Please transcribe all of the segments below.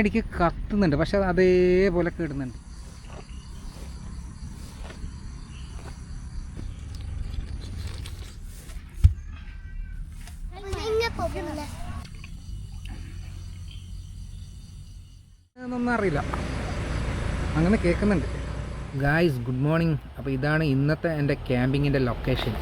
ഇടയ്ക്ക് കത്തുന്നുണ്ട് പക്ഷെ അത് അതേപോലെ കിടുന്നുണ്ട്. എന്നൊന്നും അറിയില്ല. അങ്ങനെ കേൾക്കുന്നുണ്ട്. ഗായ്സ് ഗുഡ് മോർണിംഗ് അപ്പോൾ ഇതാണ് ഇന്നത്തെ എന്റെ ക്യാമ്പിങ്ങിന്റെ ലൊക്കേഷൻ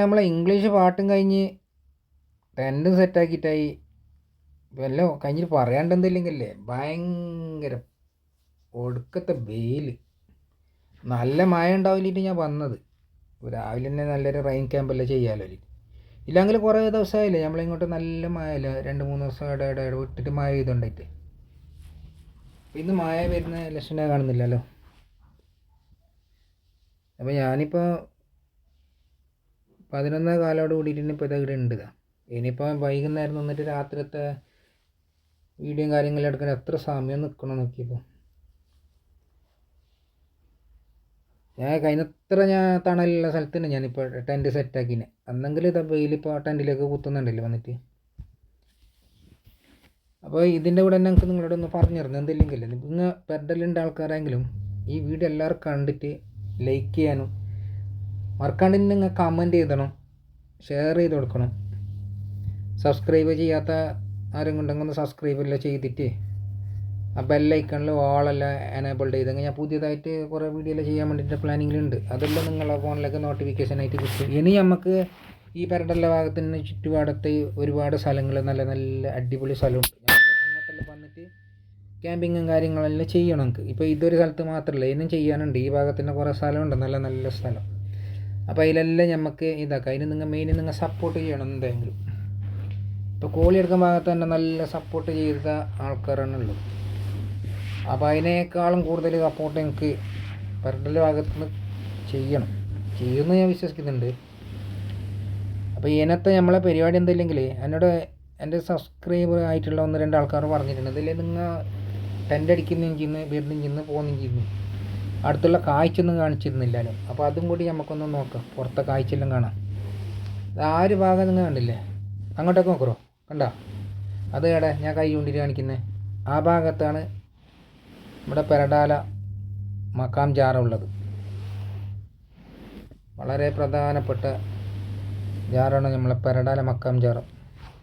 നമ്മളെ ഇംഗ്ലീഷ് പാട്ടും കഴിഞ്ഞ് ടെന്റും സെറ്റാക്കിയിട്ടായി വല്ലോ കഴിഞ്ഞിട്ട് പറയാണ്ട് എന്തില്ലെങ്കിലേ ഭയങ്കര ഒടുക്കത്തെ വെയിൽ നല്ല മഴ ഉണ്ടാവില്ലിട്ട് ഞാൻ വന്നത്. രാവിലെ തന്നെ നല്ലൊരു റെയിൻ ക്യാമ്പെല്ലാം ചെയ്യാമല്ലോ ഇല്ലെങ്കിൽ കുറേ ദിവസമായില്ലേ നമ്മളിങ്ങോട്ട് നല്ല മഴയില്ല. രണ്ട് മൂന്ന് ദിവസം ഇട ഇട വിട്ടിട്ട് മഴ ചെയ്തുകൊണ്ടായിട്ട് അപ്പം ഇന്ന് മഴ വരുന്ന ലക്ഷണ കാണുന്നില്ലല്ലോ. അപ്പോൾ ഞാനിപ്പോൾ പതിനൊന്നേ കാലോട് കൂടിയിട്ട് ഇപ്പോൾ ഇതാ ഇവിടെ ഉണ്ട് ഇനിയിപ്പോൾ വൈകുന്നേരം നിന്നിട്ട് രാത്രിത്തെ വീഡിയോയും കാര്യങ്ങളും എടുക്കാൻ എത്ര സമയം നിൽക്കണം നോക്കിയപ്പോൾ ഞാൻ കഴിഞ്ഞത്ര ഞാൻ തണലുള്ള സ്ഥലത്ത് തന്നെ ഞാനിപ്പോൾ ടെന്റ് സെറ്റാക്കിനെ അന്നെങ്കിലും ഇതാ വെയിലിപ്പോൾ ടെന്റിലേക്ക് കുത്തുന്നുണ്ടല്ലോ വന്നിട്ട്. അപ്പോൾ ഇതിന്റെ കൂടെ തന്നെ എനിക്ക് നിങ്ങളോട് ഒന്ന് പറഞ്ഞിരുന്നു എന്തില്ലെങ്കിൽ നിങ്ങൾ പെഡലുണ്ട് ആൾക്കാരെങ്കിലും ഈ വീഡിയോ എല്ലാവർക്കും കണ്ടിട്ട് ലൈക്ക് ചെയ്യാനും മറക്കാണ്ട് നിങ്ങൾ കമന്റ് ചെയ്തണം. ഷെയർ ചെയ്ത് കൊടുക്കണം. സബ്സ്ക്രൈബ് ചെയ്യാത്ത ആരും ഉണ്ടെങ്കിൽ ഒന്ന് സബ്സ്ക്രൈബ് എല്ലാം ചെയ്തിട്ട് ആ ബെല്ലൈക്കണിൽ ഓളെല്ലാം എനേബിൾഡ് ചെയ്തെങ്കിൽ ഞാൻ പുതിയതായിട്ട് കുറേ വീഡിയോ എല്ലാം ചെയ്യാൻ വേണ്ടിയിട്ട് പ്ലാനിങ്ങിലുണ്ട് അതെല്ലാം നിങ്ങളുടെ ഫോണിലേക്ക് നോട്ടിഫിക്കേഷൻ ആയിട്ട് കിട്ടും. ഇനി നമുക്ക് ഈ പെരടല്ല ഭാഗത്തിന് ചുറ്റുപാടത്ത് ഒരുപാട് സ്ഥലങ്ങൾ നല്ല നല്ല അടിപൊളി സ്ഥലമുണ്ട്. അങ്ങോട്ടെല്ലാം വന്നിട്ട് ക്യാമ്പിങ്ങും കാര്യങ്ങളെല്ലാം ചെയ്യണം നമുക്ക് ഇപ്പോൾ ഇതൊരു സ്ഥലത്ത് മാത്രമല്ല ഇനിയും ചെയ്യാനുണ്ട്. ഈ ഭാഗത്തിന്റെ കുറേ സ്ഥലമുണ്ട് നല്ല നല്ല സ്ഥലം. അപ്പോൾ അതിലെല്ലാം നമുക്ക് ഇതാക്കാം. അതിന് നിങ്ങൾ മെയിൻ നിങ്ങൾ സപ്പോർട്ട് ചെയ്യണം എന്തെങ്കിലും. ഇപ്പോൾ കോളി എടുക്കുന്ന ഭാഗത്ത് തന്നെ നല്ല സപ്പോർട്ട് ചെയ്ത ആൾക്കാരാണ് ഉള്ളത്. അപ്പോൾ അതിനേക്കാളും കൂടുതൽ സപ്പോർട്ട് എനിക്ക് പരട്ടൽ ഭാഗത്ത് നിന്ന് ചെയ്യണം. ചെയ്യുമെന്ന് ഞാൻ വിശ്വസിക്കുന്നുണ്ട്. അപ്പോൾ ഇതിനകത്ത് നമ്മളെ പരിപാടി എന്തില്ലെങ്കിൽ എന്നോട് എന്റെ സബ്സ്ക്രൈബർ ആയിട്ടുള്ള ഒന്ന് രണ്ട് ആൾക്കാർ പറഞ്ഞിട്ടുണ്ട്. അതിൽ നിങ്ങൾ ടെന്റ് അടിക്കുന്നെങ്കിൽ നിന്ന് പോകുന്നെങ്കിൽ അടുത്തുള്ള കാഴ്ചയൊന്നും കാണിച്ചിരുന്നില്ലല്ലോ. അപ്പോൾ അതും കൂടി നമുക്കൊന്ന് നോക്കാം. പുറത്തെ കാഴ്ചയെല്ലാം കാണാം. ആ ഒരു ഭാഗം നിങ്ങൾ കണ്ടില്ലേ? അങ്ങോട്ടേക്ക് നോക്കറോ കണ്ടോ? അത് എടെ ഞാൻ കൈ കൊണ്ടിട്ട് കാണിക്കുന്നത് ആ ഭാഗത്താണ് നമ്മുടെ പെരടാല മക്കാം ജാറ ഉള്ളത്. വളരെ പ്രധാനപ്പെട്ട ജാറാണ് നമ്മളെ പെരടാല മക്കാം ജാറ.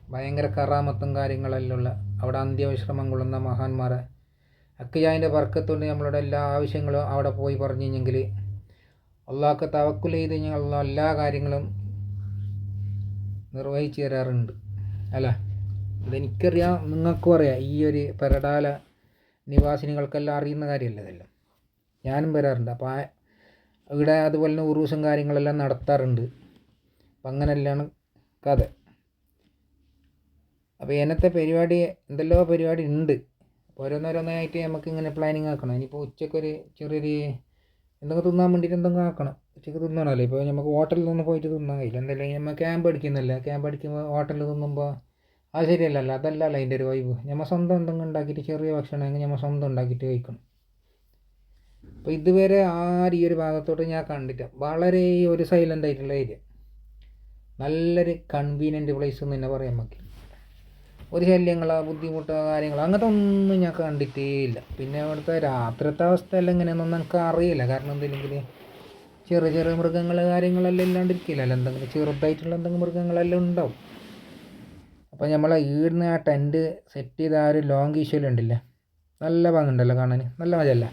ഭയങ്കര കറാമത്തും കാര്യങ്ങളെല്ലാം ഉള്ള അവിടെ അന്ത്യവിശ്രമം കൊള്ളുന്ന മഹാന്മാരെ അക്കിയാന്റെ വർക്കത്തുകൊണ്ട് നമ്മളുടെ എല്ലാ ആവശ്യങ്ങളും അവിടെ പോയി പറഞ്ഞു കഴിഞ്ഞെങ്കിൽ അള്ളാഹ്ക്ക് തവക്കുൽ ചെയ്ത് കഴിഞ്ഞാൽ അള്ളാഹ് എല്ലാ കാര്യങ്ങളും നിർവഹിച്ചു തരാറുണ്ട് അല്ല? ഇതെനിക്കറിയാം നിങ്ങൾക്കും അറിയാം ഈ ഒരു പെരടാല നിവാസിനികൾക്കെല്ലാം അറിയുന്ന കാര്യമല്ല ഇതെല്ലാം? ഞാനും വരാറുണ്ട്. അപ്പോൾ ഇവിടെ അതുപോലെ തന്നെ ഉറൂസും കാര്യങ്ങളെല്ലാം നടത്താറുണ്ട്. അപ്പം അങ്ങനെയല്ലാണ് കഥ. അപ്പോൾ ഇന്നത്തെ പരിപാടി എന്തെല്ലോ പരിപാടി ഉണ്ട്. ഓരോന്നോരോന്നായിട്ട് നമുക്ക് ഇങ്ങനെ പ്ലാനിങ് ആക്കണം. ഇനിയിപ്പോൾ ഉച്ചക്കൊരു ചെറിയൊരു എന്തെങ്കിലും തിന്നാൻ വേണ്ടിയിട്ട് എന്തെങ്കിലും ആക്കണം. ഉച്ചയ്ക്ക് തിന്നണമല്ലോ. ഇപ്പോൾ നമുക്ക് ഹോട്ടലിൽ നിന്ന് പോയിട്ട് തിന്നാൻ കഴിയില്ല. എന്തായാലും നമ്മൾ ക്യാമ്പ് അടിക്കുന്നില്ല ക്യാമ്പ് അടിക്കുമ്പോൾ ഹോട്ടലിൽ തിന്നുമ്പോൾ അത് ശരിയല്ലല്ലോ. അതല്ലല്ലോ അതിന്റെ ഒരു വൈബ് നമ്മൾ സ്വന്തം എന്തെങ്കിലും ഉണ്ടാക്കിയിട്ട് ചെറിയ ഭക്ഷണമെങ്കിൽ നമ്മൾ സ്വന്തം ഉണ്ടാക്കിയിട്ട് കഴിക്കണം. അപ്പോൾ ഇതുവരെ ആ ഈ ഒരു ഭാഗത്തോട്ട് ഞാൻ കണ്ടിട്ട് വളരെ ഒരു സൈലന്റ് ആയിട്ടുള്ള ഏരിയ നല്ലൊരു കൺവീനിയന്റ് പ്ലേസ് എന്ന് തന്നെ പറയാൻ നമുക്ക് ഒരു ശല്യങ്ങളോ ബുദ്ധിമുട്ടോ കാര്യങ്ങളോ അങ്ങനത്തെ ഒന്നും ഞാൻ കണ്ടിട്ടേ ഇല്ല പിന്നെ അവിടുത്തെ രാത്രിത്തെ അവസ്ഥ എല്ലാം എങ്ങനെയാണെന്നൊന്നും എനിക്ക് അറിയില്ല. കാരണം എന്തെങ്കിലും ചെറിയ ചെറിയ മൃഗങ്ങൾ കാര്യങ്ങളെല്ലാം ഇല്ലാണ്ടിരിക്കില്ലല്ലോ എന്തെങ്കിലും ചെറുതായിട്ടുള്ള എന്തെങ്കിലും മൃഗങ്ങളെല്ലാം ഉണ്ടാവും. അപ്പോൾ നമ്മളെ ഈടുന്ന് ആ ടെന്റ് സെറ്റ് ചെയ്ത ആ ഒരു ലോങ് ഈശ്വലുണ്ടല്ലേ നല്ല ഭംഗിയുണ്ടല്ലോ കാണാൻ. നല്ല മജല്ല?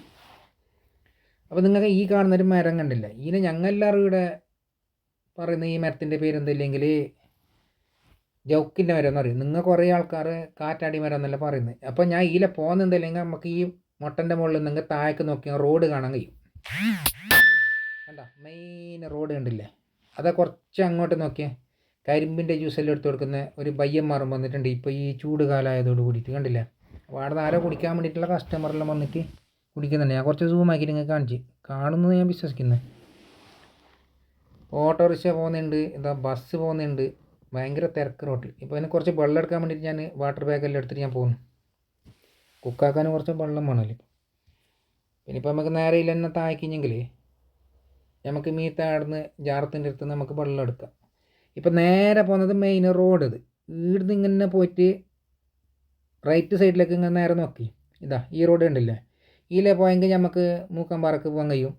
അപ്പോൾ നിങ്ങൾക്ക് ഈ കാണുന്നൊരു മരം കണ്ടില്ല? ഇതിനെ ഞങ്ങളെല്ലാവരും ഇവിടെ പറയുന്ന ഈ മരത്തിന്റെ പേരെന്തില്ലെങ്കിൽ ജൗക്കിന്റെ മരം എന്ന് പറയും. നിങ്ങൾ കുറേ ആൾക്കാർ കാറ്റാടി മരം എന്നല്ല പറയുന്നത്. അപ്പോൾ ഞാൻ ഇതിലെ പോകുന്നതില്ലെങ്കിൽ നമുക്ക് ഈ മുട്ടന്റെ മുകളിൽ നിങ്ങൾ താഴേക്ക് നോക്കിയാൽ റോഡ് കാണാൻ കഴിയും. കണ്ട? മെയിൻ റോഡ് കണ്ടില്ലേ? അതാ കുറച്ച് അങ്ങോട്ട് നോക്കിയേ. കരിമ്പിന്റെ ജ്യൂസെല്ലാം എടുത്ത് കൊടുക്കുന്ന ഒരു പയ്യന്മാരും വന്നിട്ടുണ്ട്. ഇപ്പോൾ ഈ ചൂട് കാലമായതോട് കൂടിയിട്ട് കണ്ടില്ലേ? അപ്പോൾ അവിടെ നിന്ന് ആരോ കുടിക്കാൻ വേണ്ടിയിട്ടുള്ള കസ്റ്റമറെല്ലാം വന്നിട്ട് കുടിക്കുന്നുണ്ട്. ഞാൻ കുറച്ച് സൂം ആക്കിയിട്ട് നിങ്ങൾക്ക് കാണിച്ച് കാണുന്നത് ഞാൻ വിശ്വസിക്കുന്നത്. ഓട്ടോറിക്ഷ പോകുന്നുണ്ട്. എന്താ ബസ് പോകുന്നുണ്ട്. ഭയങ്കര തിരക്ക് റോട്ടിൽ. ഇപ്പോൾ അതിന് കുറച്ച് വെള്ളം എടുക്കാൻ വേണ്ടിയിട്ട് ഞാൻ വാട്ടർ ബാഗെല്ലാം എടുത്തിട്ട് ഞാൻ പോകുന്നു കുക്കാക്കാൻ കുറച്ച് വെള്ളം വേണമല്ലോ പിന്നെ നമുക്ക് നേരെ ഇല്ല തന്നെ താഴ്ക്കിഞ്ഞെങ്കിൽ നമുക്ക് മീ താഴ്ന്ന് ജാറത്തിന്റെ അടുത്ത് നമുക്ക് വെള്ളം എടുക്കാം. ഇപ്പം നേരെ പോകുന്നത് മെയിൻ റോഡ് ഇത്. ഇവിടുന്ന് ഇങ്ങനെ പോയിട്ട് റൈറ്റ് സൈഡിലേക്ക് ഇങ്ങനെ നേരെ നോക്കി. ഇതാ ഈ റോഡ് ഉണ്ടല്ലേ ഇതിലെ പോയെങ്കിൽ നമുക്ക് മൂക്കമ്പാറക്ക് പോകാൻ കഴിയും.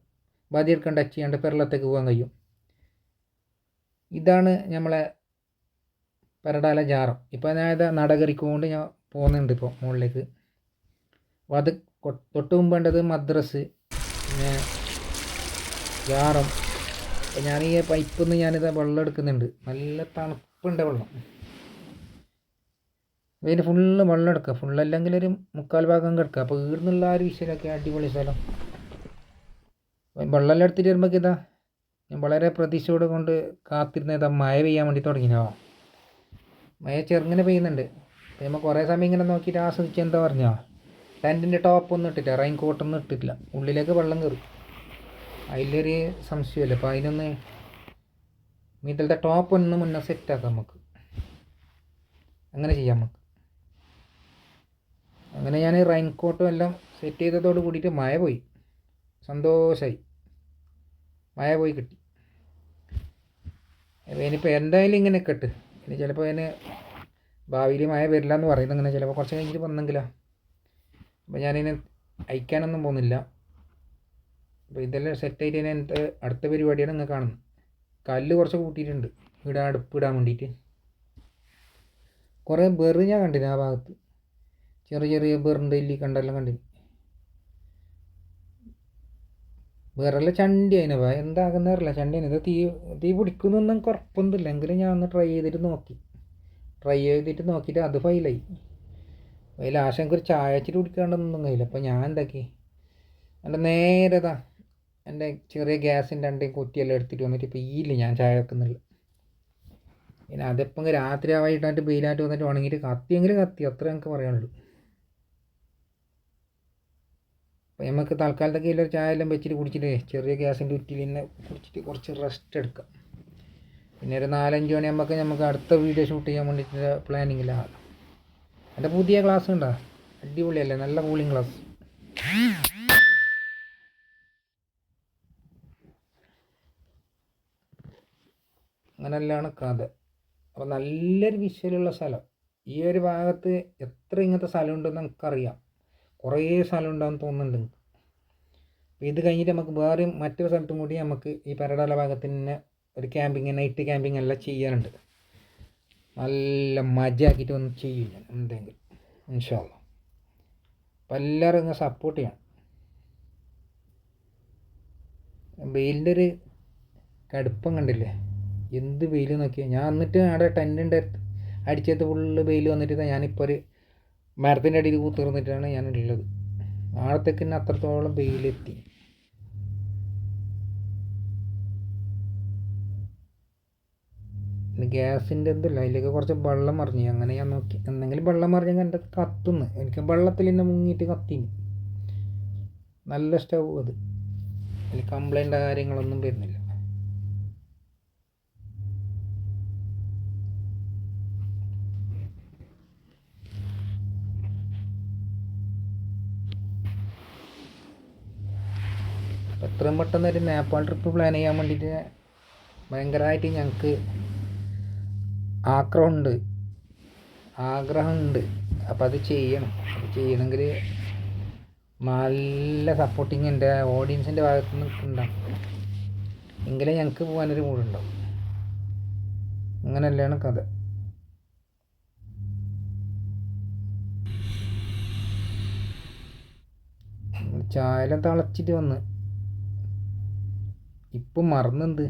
ബാദിയെടുക്കാൻ ടച്ച് ചെയ്യാണ്ട് പെരളത്തേക്ക് പോകാൻ കഴിയും. ഇതാണ് നമ്മളെ പെരടാല ജാറോ. ഇപ്പോൾ ഞാൻ ഇത് നടകറിക്കൊണ്ട് ഞാൻ പോകുന്നുണ്ട് ഇപ്പോൾ മുകളിലേക്ക് അപ്പോൾ അത് തൊട്ട് മുമ്പ് വേണ്ടത് മദ്രസ് പിന്നെ ജാറം. അപ്പോൾ ഞാൻ ഈ പൈപ്പിൽ നിന്ന് ഞാനിത് വെള്ളം എടുക്കുന്നുണ്ട്. നല്ല തണുപ്പുണ്ട് വെള്ളം. ഇതിന് ഫുള്ള് വെള്ളം എടുക്കുക ഫുള്ള് അല്ലെങ്കിൽ ഒരു മുക്കാൽ ഭാഗം കിടക്കുക അപ്പോൾ ഈടുന്നുള്ള ആ ഒരു വിഷയമൊക്കെ അടിപൊളി സ്ഥലം. വെള്ളമെല്ലാം എടുത്തിട്ട് വരുമ്പോൾ ഇതാ ഞാൻ വളരെ പ്രതീക്ഷയോടെ കൊണ്ട് കാത്തിരുന്ന ഇതാ മഴ പെയ്യാൻ വേണ്ടി തുടങ്ങിയോ മഴ ചെറുങ്ങനെ പെയ്യുന്നുണ്ട്. അപ്പോൾ നമ്മൾ കുറേ സമയം ഇങ്ങനെ നോക്കിയിട്ട് ആസ്വദിച്ച് എന്താ പറഞ്ഞാൽ ടെന്റിന്റെ ടോപ്പൊന്നും ഇട്ടില്ല റെയിൻ കോട്ടൊന്നും ഇട്ടിട്ടില്ല. ഉള്ളിലേക്ക് വെള്ളം കയറും അതിലൊരു സംശയമല്ല അപ്പോൾ അതിനൊന്ന് മീതലത്തെ ടോപ്പ് ഒന്ന് മുന്നേ സെറ്റാക്കാം നമുക്ക് അങ്ങനെ ചെയ്യാം നമുക്ക് അങ്ങനെ ഞാൻ റെയിൻ കോട്ടും എല്ലാം സെറ്റ് ചെയ്തതോട് കൂടിയിട്ട് മഴ പോയി. സന്തോഷമായി മഴ പോയി കിട്ടി. ഇനിയിപ്പോൾ എന്തായാലും ഇങ്ങനെ കെട്ട് ഇനി ചിലപ്പോൾ അതിന് ഭാവിയിൽ മഴ വരില്ല എന്ന് പറയുന്നത് അങ്ങനെ ചിലപ്പോൾ കുറച്ച് കഴിഞ്ഞിട്ട് വന്നെങ്കിലോ. അപ്പോൾ ഞാനിതിനെ അയക്കാനൊന്നും പോകുന്നില്ല. അപ്പോൾ ഇതെല്ലാം സെറ്റായിട്ട് ഞാൻ എന്റെ അടുത്ത പരിപാടിയാണ് നിങ്ങൾ കാണുന്നത്. കല്ല് കുറച്ച് കൂട്ടിയിട്ടുണ്ട്. ഇവിടെ അടുപ്പ് ഇടാൻ വേണ്ടിയിട്ട്. കുറേ ബെറ് ഞാൻ കണ്ടിന് ആ ഭാഗത്ത്. ചെറിയ ചെറിയ ബെറിന്റെ ഇല്ലി കണ്ടെല്ലാം കണ്ടിന്. വേറെല്ലാം ചണ്ടി എന്താകുന്ന അറിയില്ല. ചണ്ടി ഇത് തീ തീ പിടിക്കുന്നൊന്നും കുഴപ്പമൊന്നുമില്ല എങ്കിലും ഞാൻ ഒന്ന് ട്രൈ ചെയ്തിട്ട് നോക്കി. ട്രൈ ചെയ്തിട്ട് നോക്കിയിട്ട് അത് ഫൈലായി അതിൽ ആശങ്ക ഒരു ചായ വെച്ചിട്ട് കുടിക്കാണ്ടൊന്നും കഴിയില്ല അപ്പോൾ ഞാൻ എന്താക്കി? എന്റെ നേരെതാ എന്റെ ചെറിയ ഗ്യാസിന്റെ രണ്ടേയും കുറ്റിയെല്ലാം എടുത്തിട്ട് വന്നിട്ട് ഇപ്പോൾ ഈയില്ല ഞാൻ ചായ വെക്കുന്നില്ല. പിന്നെ അതിപ്പം രാത്രി ആവായിട്ടായിട്ട് വെയിലായിട്ട് വന്നിട്ട് ഉണങ്ങിയിട്ട് കത്തിയെങ്കിലും കത്തി. അത്ര എനിക്ക് പറയാനുള്ളൂ. അപ്പോൾ നമുക്ക് തൽക്കാലത്തേക്ക് ഇതിലൊരു ചായ എല്ലാം വെച്ചിട്ട് കുടിച്ചിട്ട് ചെറിയ ഗ്യാസിന്റെ ഉറ്റിൽ തന്നെ കുടിച്ചിട്ട് കുറച്ച് റെസ്റ്റ് എടുക്കാം. പിന്നെ ഒരു നാലഞ്ച് മണിയാകുമ്പോൾ നമുക്ക് അടുത്ത വീഡിയോ ഷൂട്ട് ചെയ്യാൻ വേണ്ടിയിട്ട് പ്ലാനിങ്ങിലാണ് എന്റെ പുതിയ ക്ലാസ് ഉണ്ടോ അടിപൊളിയല്ലേ? നല്ല കൂളിംഗ് ക്ലാസ് അങ്ങനെല്ലാണ് കഥ. അപ്പോൾ നല്ലൊരു വിഷ്വലുള്ള സ്ഥലം. ഈ ഒരു ഭാഗത്ത് എത്ര ഇങ്ങനത്തെ സ്ഥലം ഉണ്ടെന്ന് നമുക്കറിയാം കുറേ സ്ഥലം ഉണ്ടാകുമെന്ന് തോന്നുന്നുണ്ട്. അപ്പോൾ ഇത് കഴിഞ്ഞിട്ട് നമുക്ക് വേറെ മറ്റൊരു സ്ഥലത്തും കൂടി നമുക്ക് ഈ പരടാല ഭാഗത്ത് തന്നെ ഒരു ക്യാമ്പിങ് നൈറ്റ് ക്യാമ്പിങ് എല്ലാം ചെയ്യാറുണ്ട് നല്ല മജയാക്കിയിട്ട് ഒന്ന് ചെയ്യും ഞാൻ എന്തെങ്കിലും ഇൻഷാല്ല അപ്പോൾ എല്ലാവരും ഒന്ന് സപ്പോർട്ട് ചെയ്യണം. വെയിലിന്റെ ഒരു കടുപ്പം കണ്ടില്ലേ? എന്ത് വെയിൽ നോക്കിയാൽ ഞാൻ എന്നിട്ട് അവിടെ ടെന്റിന്റെ അടിച്ചത് ഫുള്ള് വെയിൽ വന്നിട്ട് ഞാനിപ്പോൾ ഒരു മരത്തിന്റെ അടിയിൽ കൂത്തിർന്നിട്ടാണ് ഞാനുള്ളത്. നാളത്തേക്ക് തന്നെ അത്രത്തോളം വെയിലെത്തി. ഗ്യാസിന്റെ എന്തല്ല അതിലേക്ക് കുറച്ച് വെള്ളം മറിഞ്ഞു. അങ്ങനെ ഞാൻ നോക്കി. എന്തെങ്കിലും വെള്ളം മറിഞ്ഞെങ്കിൽ എന്റെ കത്തുന്നു. എനിക്ക് വെള്ളത്തിൽ തന്നെ മുങ്ങിയിട്ട് കത്തിന് നല്ല സ്റ്റൗ അത്. അതിൽ കംപ്ലൈന്റ് കാര്യങ്ങളൊന്നും വരുന്നില്ല. എത്രയും പെട്ടെന്ന് ഒരു നേപ്പാൾ ട്രിപ്പ് പ്ലാൻ ചെയ്യാൻ വേണ്ടിയിട്ട് ഭയങ്കരമായിട്ട് ഞങ്ങൾക്ക് ആഗ്രഹമുണ്ട്. ആഗ്രഹമുണ്ട്. അപ്പോൾ അത് ചെയ്യണം. അത് ചെയ്യണമെങ്കിൽ നല്ല സപ്പോർട്ടിങ് എന്റെ ഓഡിയൻസിന്റെ ഭാഗത്തു നിന്ന് ഉണ്ടാവും എങ്കിലേ ഞങ്ങൾക്ക് പോകാനൊരു മൂടുണ്ടാവും അങ്ങനെയല്ലാണ് കഥ. ചായല തിളച്ചിട്ട് വന്ന്. ഇപ്പം മറന്നെന്ത്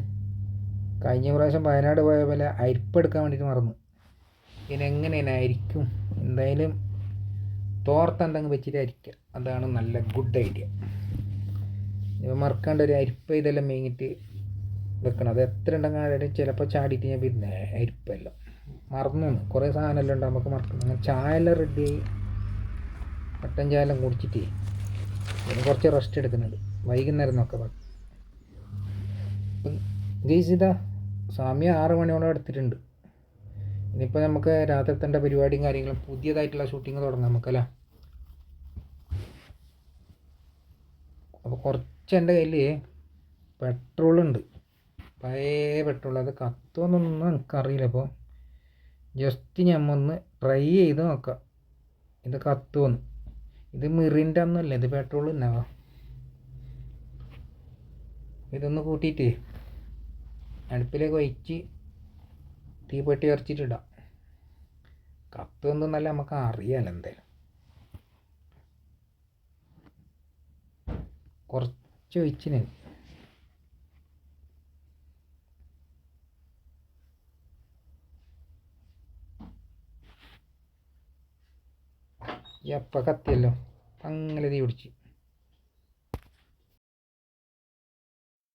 കഴിഞ്ഞ പ്രാവശ്യം വയനാട് പോയ പോലെ അരിപ്പെടുക്കാൻ വേണ്ടിയിട്ട് മറന്നു. പിന്നെ എങ്ങനെയാണ് അരിക്കും? എന്തായാലും തോർത്ത് എന്തെങ്കിലും വെച്ചിട്ട് അരിക്കുക അതാണ് നല്ല ഗുഡ് ഐഡിയ ഇപ്പം മറക്കാണ്ട് ഒരു അരിപ്പ ഇതെല്ലാം മേങ്ങിയിട്ട് വെക്കണം. അത് എത്ര ഉണ്ടെങ്കിൽ ചിലപ്പോൾ ചാടിയിട്ട് ഞാൻ പിന്നെ അരിപ്പെല്ലാം. മറന്നു. കുറേ സാധനമെല്ലാം ഉണ്ട് നമുക്ക് മറക്കണം അങ്ങനെ ചായ എല്ലാം റെഡി ആയി. പട്ടൻ ചായ എല്ലാം കുടിച്ചിട്ട് കുറച്ച് റെസ്റ്റ് എടുക്കുന്നുണ്ട് വൈകുന്നേരം നോക്കാം. ഗെയ്സ് ഇതാ സമയം ആറ് മണിയോളം എടുത്തിട്ടുണ്ട് ഇനിയിപ്പോൾ നമുക്ക് രാത്രിത്തെ പരിപാടിയും കാര്യങ്ങളും പുതിയതായിട്ടുള്ള ഷൂട്ടിങ് തുടങ്ങാം നമുക്കല്ല? അപ്പോൾ കുറച്ച് എന്റെ കയ്യിൽ പെട്രോളുണ്ട് പഴയ പെട്രോൾ അത് കത്തുമെന്നൊന്നും എനിക്കറിയില്ല അപ്പോൾ ജസ്റ്റ് ഞാൻ ഒന്ന് ട്രൈ ചെയ്ത് നോക്കാം. ഇത് കത്തുമെന്ന് ഇത് മിറിന്റെ ഒന്നുമല്ല ഇത് പെട്രോൾ ഉണ്ടാവാം ഇതൊന്ന് കൂട്ടിയിട്ട്. അടുപ്പിലേക്ക് വെച്ച് തീ പെട്ടി ഇറച്ചിട്ടിടാം കത്ത് എന്തെന്നല്ല നമുക്ക് അറിയാലോ എന്തായാലും. കുറച്ച് ഒഴിച്ചിന് ഈ കത്തിയല്ലോ. അങ്ങനെ തീ പിടിച്ച്.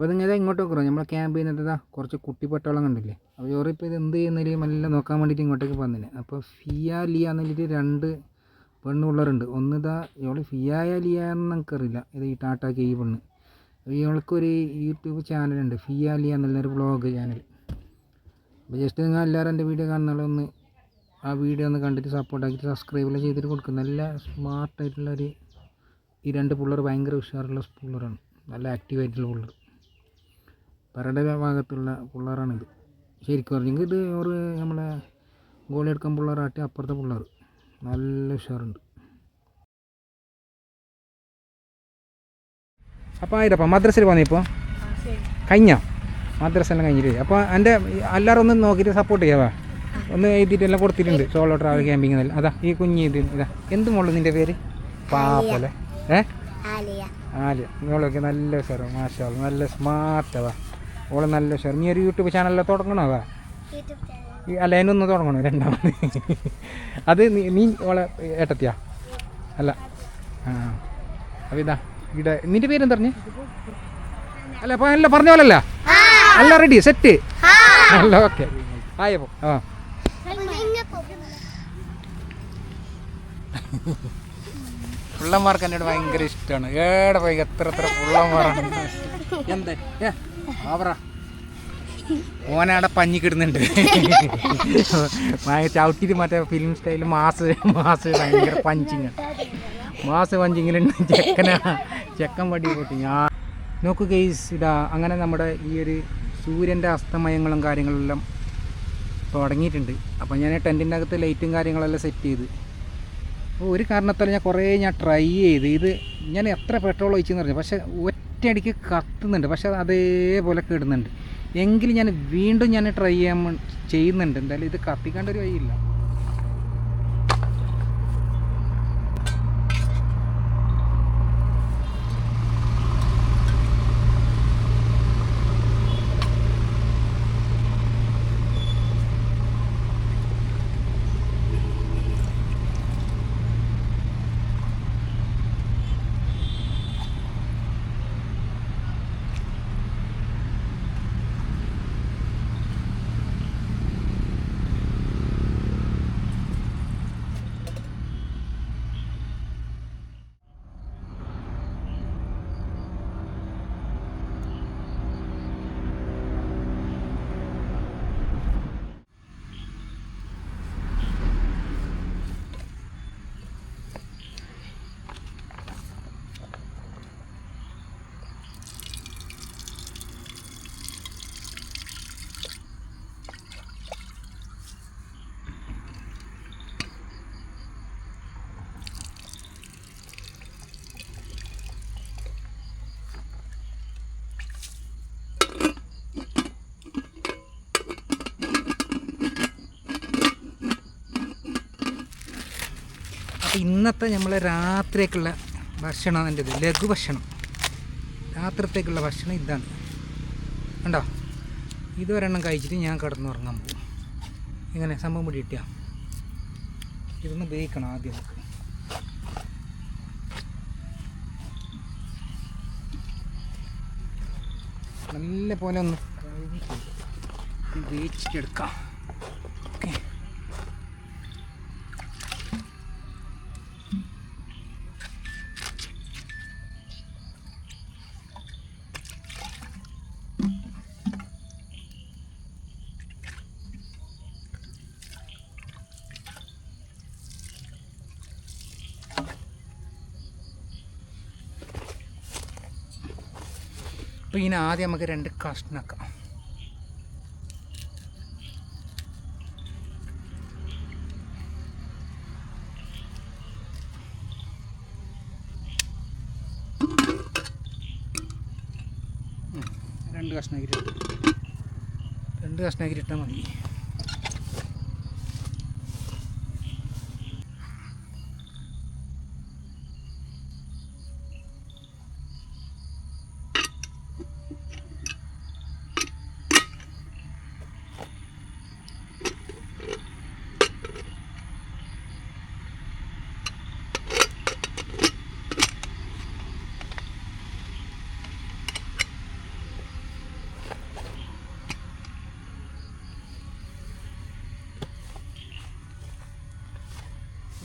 അപ്പോൾ നിങ്ങൾ ഇങ്ങോട്ട് വെക്കറോ നമ്മളെ ക്യാമ്പ് ചെയ്യുന്നത് കുറച്ച് കുട്ടിപ്പട്ടോളം കണ്ടില്ലേ? അപ്പോൾ ചോറിപ്പോൾ ഇത് എന്ത് ചെയ്യുന്നതിൽ എല്ലാം നോക്കാൻ വേണ്ടിയിട്ട് ഇങ്ങോട്ടേക്ക് വന്നിന്. അപ്പോൾ ഫിയ ലിയ എന്നിട്ട് രണ്ട് പെണ്ണ് പിള്ളേരുണ്ട് ഒന്ന് ഇതാ ഇവൾ ഫിയായ ലിയ എന്ന് എനിക്കറിയില്ല. ഇത് ഈ ടാറ്റാക്കി ഈ പെണ്ണ്. ഇവൾക്കൊരു യൂട്യൂബ് ചാനലുണ്ട് ഫിയ ലിയ എന്നുള്ളൊരു വ്ളോഗ് ചാനൽ. അപ്പോൾ ജസ്റ്റ് നിങ്ങൾ എല്ലാവരും എന്റെ വീഡിയോ കാണുന്നതൊന്ന് ആ വീഡിയോ ഒന്ന് കണ്ടിട്ട് സപ്പോർട്ട് സപ്പോർട്ടാക്കിയിട്ട് സബ്സ്ക്രൈബ് ചെയ്തിട്ട് കൊടുക്കും. നല്ല സ്മാർട്ടായിട്ടുള്ളൊരു ഈ രണ്ട് പിള്ളേർ ഭയങ്കര ഉഷാറുള്ള പിള്ളേരാണ്. നല്ല ആക്റ്റീവായിട്ടുള്ള പിള്ളേർ. പരടെ ഭാഗത്തുള്ള പിള്ളേരാണിത്. ശരിക്കും പറഞ്ഞെങ്കിൽ ഇത് ഒരു നമ്മളെ ഗോളി എടുക്കാൻ പിള്ളേരാട്ടി അപ്പുറത്തെ പിള്ളേർ. നല്ല ഉഷാറുണ്ട്. അപ്പോൾ ആയിരപ്പ മദ്രസയിൽ പോന്നേ ഇപ്പോൾ കഴിഞ്ഞോ? മദ്രസ എല്ലാം കഴിഞ്ഞിട്ട് അപ്പോൾ എന്റെ എല്ലാവരും ഒന്ന് നോക്കിയിട്ട് സപ്പോർട്ട് ചെയ്യാവാ ഒന്ന് എഴുതിയിട്ട് എല്ലാം കൊടുത്തിട്ടുണ്ട്. സോളോ ട്രാവൽ ക്യാമ്പിങ് എന്നെല്ലാം അതാ ഈ കുഞ്ഞ് ഇത്. ഇതാ എന്ത് മോൾ നിന്റെ പേര്? പാപ്പല്ലേ ഏ? ആലിയ. ആൽ നിങ്ങളൊക്കെ നല്ല സാറ് മാഷാ നല്ല സ്മാർട്ടാവാ ഓൾ നല്ല ഉഷാറ് നീ ഒരു യൂട്യൂബ് ചാനലിൽ തുടങ്ങണോ അല്ല അതിനൊന്ന് തുടങ്ങണോ? രണ്ടാമത്. അത് നീ നീ ഓളെ ഏട്ടത്തിയാ? അല്ല. ആ. അപ്പോൾ ഇതാ ഇവിടെ നിന്റെ പേരെന്താ പറഞ്ഞു അല്ല അപ്പൊ അല്ല പറഞ്ഞ പോലല്ല. അല്ല റെഡി സെറ്റ് അല്ല ഓക്കെ ആയപ്പോ ആ. പുള്ളന്മാർക്ക് എന്നോട് ഭയങ്കര ഇഷ്ടമാണ് ഏടെ പോയി എത്ര എത്ര പുള്ളന്മാരാണ്. എന്താ? ഓനവിടെ പഞ്ഞിക്കിടുന്നുണ്ട് ചവിട്ടിട്ട് മറ്റേ ഫിലിം സ്റ്റൈൽ മാസ് മാസ് ഭയങ്കര പഞ്ചിങ് മാസ് പഞ്ചിങ്ങിലുണ്ട് ചെക്കന ചെക്കൻ വടി പൊട്ടി. ഞാൻ നോക്കു കേസ് ഇതാ അങ്ങനെ നമ്മുടെ ഈ ഒരു സൂര്യന്റെ അസ്തമയങ്ങളും കാര്യങ്ങളെല്ലാം തുടങ്ങിയിട്ടുണ്ട്. അപ്പോൾ ഞാൻ ടെന്റിന്റെ അകത്ത് ലൈറ്റും കാര്യങ്ങളെല്ലാം സെറ്റ് ചെയ്ത്. അപ്പോൾ ഒരു കാരണത്താൽ ഞാൻ കുറേ ഞാൻ ട്രൈ ചെയ്ത്. ഇത് ഞാൻ എത്ര പെട്രോൾ ഒഴിച്ചെന്ന് പറഞ്ഞു പക്ഷേ ഒറ്റയടിക്ക് കത്തുന്നുണ്ട്. പക്ഷേ അത് അതേപോലെ കിടുന്നുണ്ട്. എങ്കിലും ഞാൻ വീണ്ടും ഞാൻ ട്രൈ ചെയ്യാൻ ചെയ്യുന്നുണ്ട്. എന്തായാലും ഇത് കത്തിക്കേണ്ട ഒരു വഴിയില്ല. ഇന്നത്തെ നമ്മൾ രാത്രിയൊക്കെയുള്ള ഭക്ഷണം എന്റെ ഇത് ലഘു ഭക്ഷണം. രാത്രിത്തേക്കുള്ള ഭക്ഷണം ഇതാണ്. കണ്ടോ? ഇതൊരെണ്ണം കഴിച്ചിട്ട് ഞാൻ കിടന്നുറങ്ങാൻ പോകും ഇങ്ങനെ സംഭവം പിടി കിട്ടിയാ. ഇതൊന്ന് ഉപയോഗിക്കണം ആദ്യം നമുക്ക്. നല്ല പോലെ ഒന്ന് കഴുകിയിട്ട് അപ്പോൾ ഇതിന് ആദ്യം നമുക്ക് രണ്ട് കഷ്ണക്കാം രണ്ട് കഷ്ണാക്കിട്ട് രണ്ട് കഷ്ണാക്കിട്ട് ഇട്ടാൽ മതി.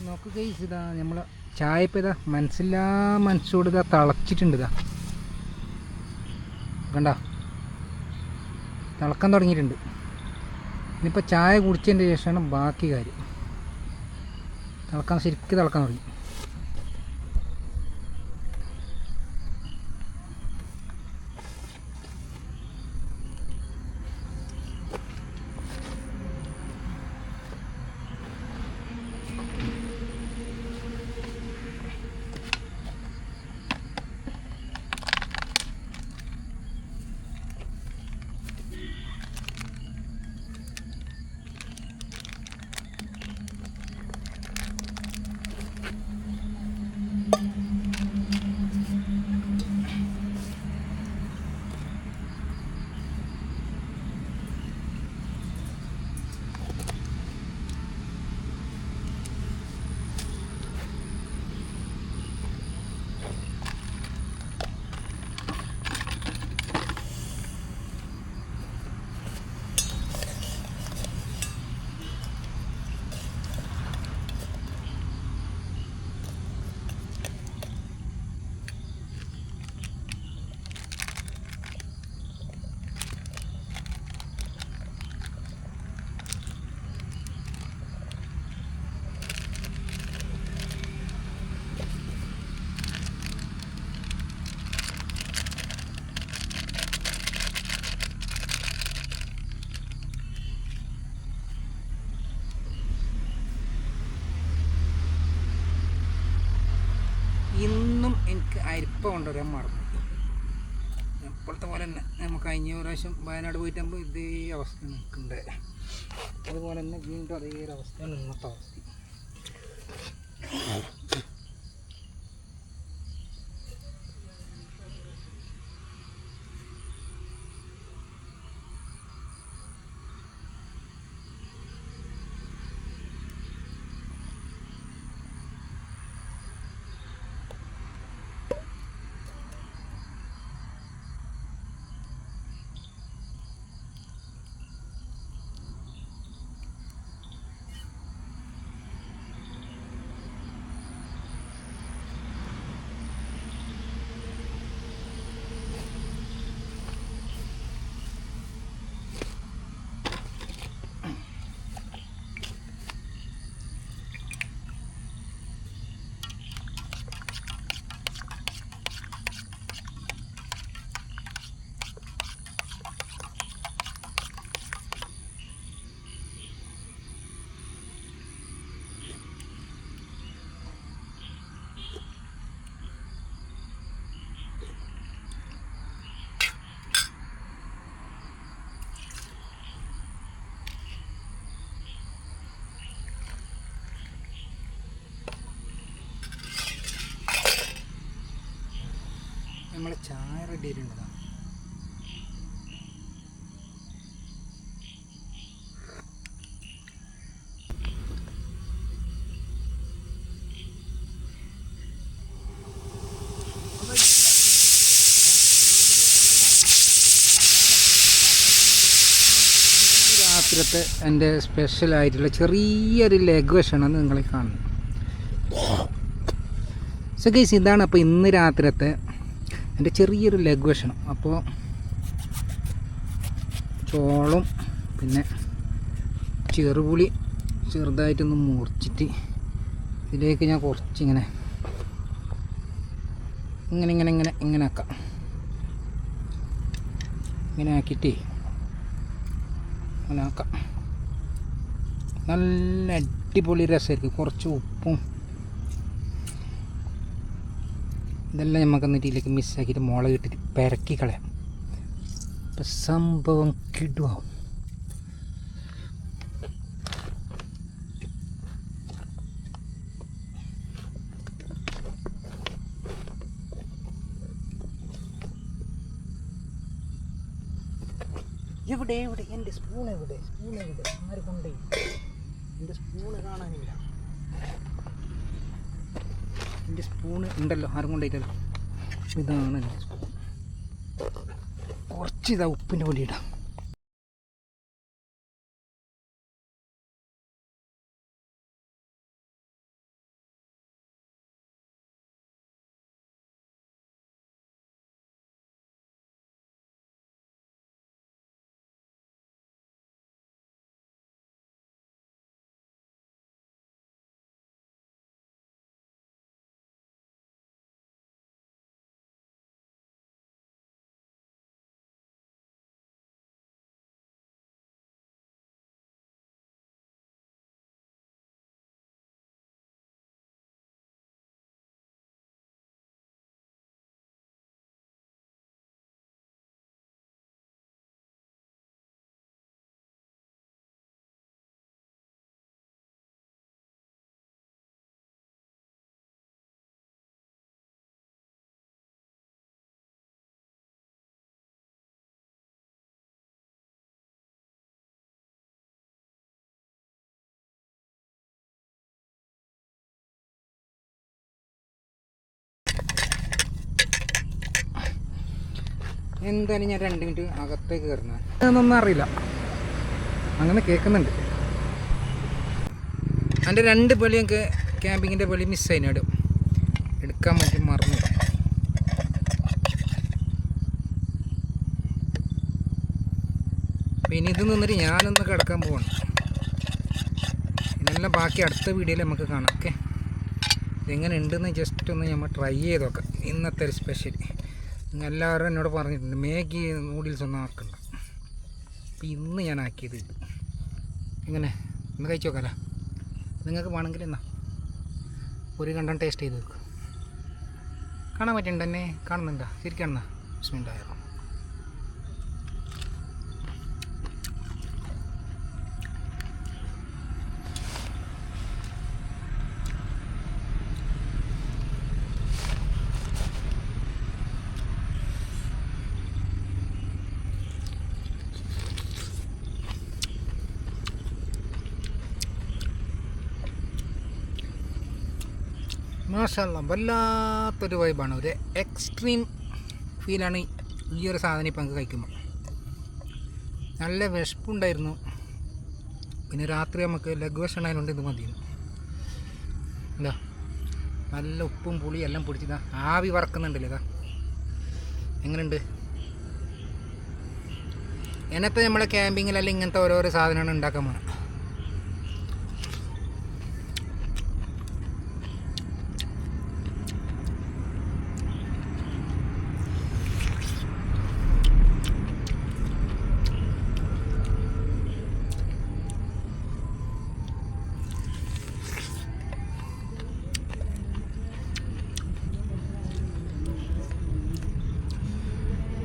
നോക്ക് ഗൈസ് ഇതാ നമ്മൾ ചായ ഇപ്പം ഇതാ മനസ്സില്ലാ മനസ്സോട് ഇതാ തിളച്ചിട്ടുണ്ട് ഇതാ. കണ്ട? തിളക്കാൻ തുടങ്ങിയിട്ടുണ്ട്. ഇനിയിപ്പോൾ ചായ കുടിച്ചതിന്റെ ശേഷമാണ് ബാക്കി കാര്യം. തിളക്കാൻ ശരിക്കും തിളക്കാൻ തുടങ്ങി ഇന്നും എനിക്ക് അരിപ്പ കൊണ്ടുവരാൻ മറന്നു ഇപ്പോഴത്തെ പോലെ തന്നെ നമുക്ക് കഴിഞ്ഞ പ്രാവശ്യം വയനാട് പോയിട്ടാകുമ്പോൾ ഇതേ അവസ്ഥ നിൽക്കുന്നുണ്ട് അതുപോലെ തന്നെ വീണ്ടും അതേ ഒരു അവസ്ഥയാണ് ഇന്നത്തെ അവസ്ഥ. നമ്മളെ ചായ റെഡി ആയിട്ടുണ്ടതാ രാത്രിത്തെ എന്റെ സ്പെഷ്യലായിട്ടുള്ള ചെറിയൊരു ലെഗ് വശമാണ് നിങ്ങളെ കാണുന്നത്. സോ ഇതാണ് അപ്പോൾ ഇന്ന് രാത്രിത്തെ എന്റെ ചെറിയൊരു ലെഗ് വശണം അപ്പോൾ ചോളം പിന്നെ ചെറുപുളി ചെറുതായിട്ടൊന്ന് മുറിച്ചിട്ട് ഇതിലേക്ക് ഞാൻ കുറച്ചിങ്ങനെ ഇങ്ങനെ ഇങ്ങനെ ഇങ്ങനെ ഇങ്ങനെ ആക്കാം. ഇങ്ങനെ ആക്കിയിട്ടേ അങ്ങനെ ആക്കാം. നല്ല അടിപൊളി രസമായിരിക്കും. കുറച്ച് ഉപ്പും ഇതെല്ലാം നമുക്ക് എന്നിട്ട് ഇതിലേക്ക് മിസ്സാക്കിയിട്ട് മുളക് ഇട്ടിട്ട് പെരക്കി കളയാം. അപ്പം സംഭവം കിടുവാകും എവിടെ എവിടെ? എന്റെ സ്പൂൺ എവിടെ? സ്പൂൺ എവിടെ? ആര് കൊണ്ടേ? എന്റെ സ്പൂണ് കാണാനില്ല. എന്റെ സ്പൂണ് ഉണ്ടല്ലോ ആരും കൊണ്ടുപോയിട്ടല്ലോ. ഇതാണ്. കുറച്ച് ഇതാ ഉപ്പിന്റെ പൊടി ഇടാം. എന്തായാലും ഞാൻ രണ്ട് മിനിറ്റ് അകത്തേക്ക് കയറുന്നത്. അതൊന്നും അറിയില്ല. അങ്ങനെ കേൾക്കുന്നുണ്ട്. എന്റെ രണ്ട് പൊലി ഞങ്ങൾക്ക് ക്യാമ്പിങ്ങിന്റെ പൊലി മിസ്സായിന് ഇടും എടുക്കാൻ വേണ്ടി മറന്നു. പിന്നെ ഇത് നിന്നിട്ട് ഞാനൊന്ന് കിടക്കാൻ പോവാണ്. ഇതെല്ലാം ബാക്കി അടുത്ത വീഡിയോയിൽ നമുക്ക് കാണാം. ഓക്കെ? ഇതെങ്ങനെ ഉണ്ടെന്ന് ജസ്റ്റ് ഒന്ന് നമ്മൾ ട്രൈ ചെയ്ത് നോക്കാം. ഇന്നത്തെ ഒരു സ്പെഷ്യൽ എല്ലാവരും എന്നോട് പറഞ്ഞിട്ടുണ്ട് മാഗി നൂഡിൽസ് ഒന്നും ആക്കണ്ട അപ്പം ഇന്ന് ഞാൻ ആക്കിയത് ഇത്. എങ്ങനെ ഒന്ന് കഴിച്ചു നോക്കാലോ. നിങ്ങൾക്ക് വേണമെങ്കിൽ എന്നാ ഒരു കണ്ടം ടേസ്റ്റ് ചെയ്ത് നോക്കുക കാണാൻ പറ്റുന്നുണ്ട് എന്നെ കാണുന്നുണ്ടോ? ശരിക്കും കാണുന്ന? മാഷല്ല വല്ലാത്തൊരു വൈബാണ് ഒരു എക്സ്ട്രീം ഫീലാണ് ഈ ഒരു സാധനം ഇപ്പം കഴിക്കുമ്പോൾ നല്ല വിശപ്പുണ്ടായിരുന്നു. പിന്നെ രാത്രി നമുക്ക് ലഘു ഭക്ഷണമായതുകൊണ്ട് ഇത് മതിയിരുന്നു എന്താ നല്ല ഉപ്പും പുളി എല്ലാം പിടിച്ചിതാ ആവി വറക്കുന്നുണ്ടല്ലോ ഇതാ. എങ്ങനെയുണ്ട്? എന്നത്തെ നമ്മളെ ക്യാമ്പിങ്ങിലെല്ലാം ഇങ്ങനത്തെ ഓരോരോ സാധനമാണ് ഉണ്ടാക്കാൻ പോകണം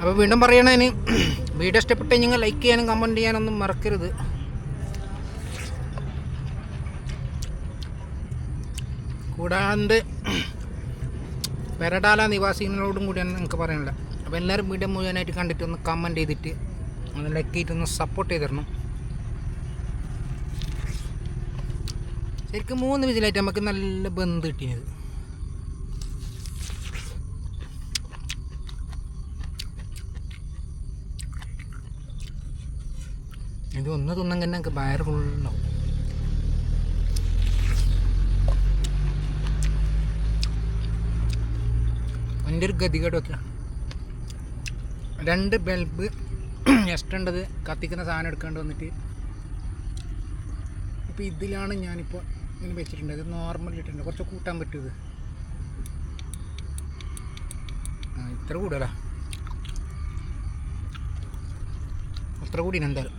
അപ്പോൾ വീണ്ടും പറയണതിന് വീഡിയോ ഇഷ്ടപ്പെട്ട് നിങ്ങൾ ലൈക്ക് ചെയ്യാനും കമന്റ് ചെയ്യാനൊന്നും മറക്കരുത്. കൂടാണ്ട് പെരടാല നിവാസികളോടും കൂടിയാണ് നിങ്ങൾക്ക് പറയാനുള്ളത്. അപ്പോൾ എല്ലാവരും വീഡിയോ മുഴുവനായിട്ട് കണ്ടിട്ട് ഒന്ന് കമന്റ് ചെയ്തിട്ട് ഒന്ന് ലൈക്ക് ചെയ്തിട്ട് ഒന്ന് സപ്പോർട്ട് ചെയ്ത് തരണം ശരിക്കും മൂന്ന് വിസിലായിട്ട് നമുക്ക് നല്ല ബന്ധം കിട്ടിയത്. ഇത് ഒന്ന് തിന്നാൻ തന്നെ എനിക്ക് വയറ് ഫുള്ളുണ്ടാവും എന്റെ ഒരു ഗതികേടൊക്കെ രണ്ട് ബൾബ് എക്സ്ട്രാ കത്തിക്കുന്ന സാധനം എടുക്കേണ്ടി വന്നിട്ട് ഇപ്പോൾ ഇതിലാണ് ഞാനിപ്പോൾ ഇങ്ങനെ വെച്ചിട്ടുണ്ട് ഇത് നോർമൽ ഇട്ടിട്ടുണ്ട്. കുറച്ച് കൂട്ടാൻ പറ്റും ഇത്ര കൂടുതലാ അത്ര കൂടി എന്തായാലും.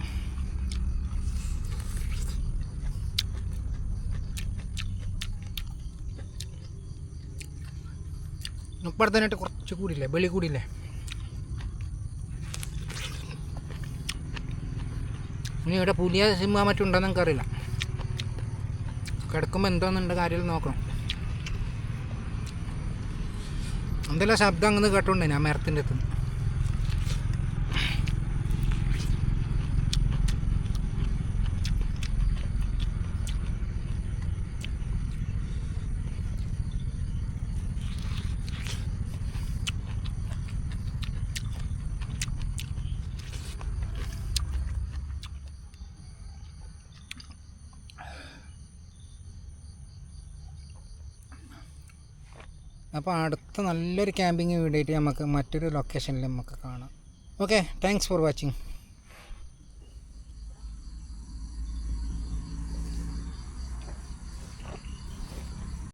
ഇപ്പടുത്തനായിട്ട് കുറച്ച് കൂടിയില്ലേ? വെളി കൂടിയില്ലേ? ഇനി ഇവിടെ പുതിയ സിനിമ മറ്റുണ്ടോന്ന് എനിക്കറിയില്ല. കിടക്കുമ്പോൾ എന്തോന്നുണ്ട് കാര്യം നോക്കണം. എന്തെല്ലാം ശബ്ദം അങ്ങനെ കേട്ടോണ്ടേ ഞാൻ മരത്തിന്റെ അടുത്ത്. അപ്പോൾ അടുത്ത നല്ലൊരു ക്യാമ്പിങ് വീഡിയോ നമുക്ക് മറ്റൊരു ലൊക്കേഷനിൽ നമുക്ക് കാണാം. Okay thanks for watching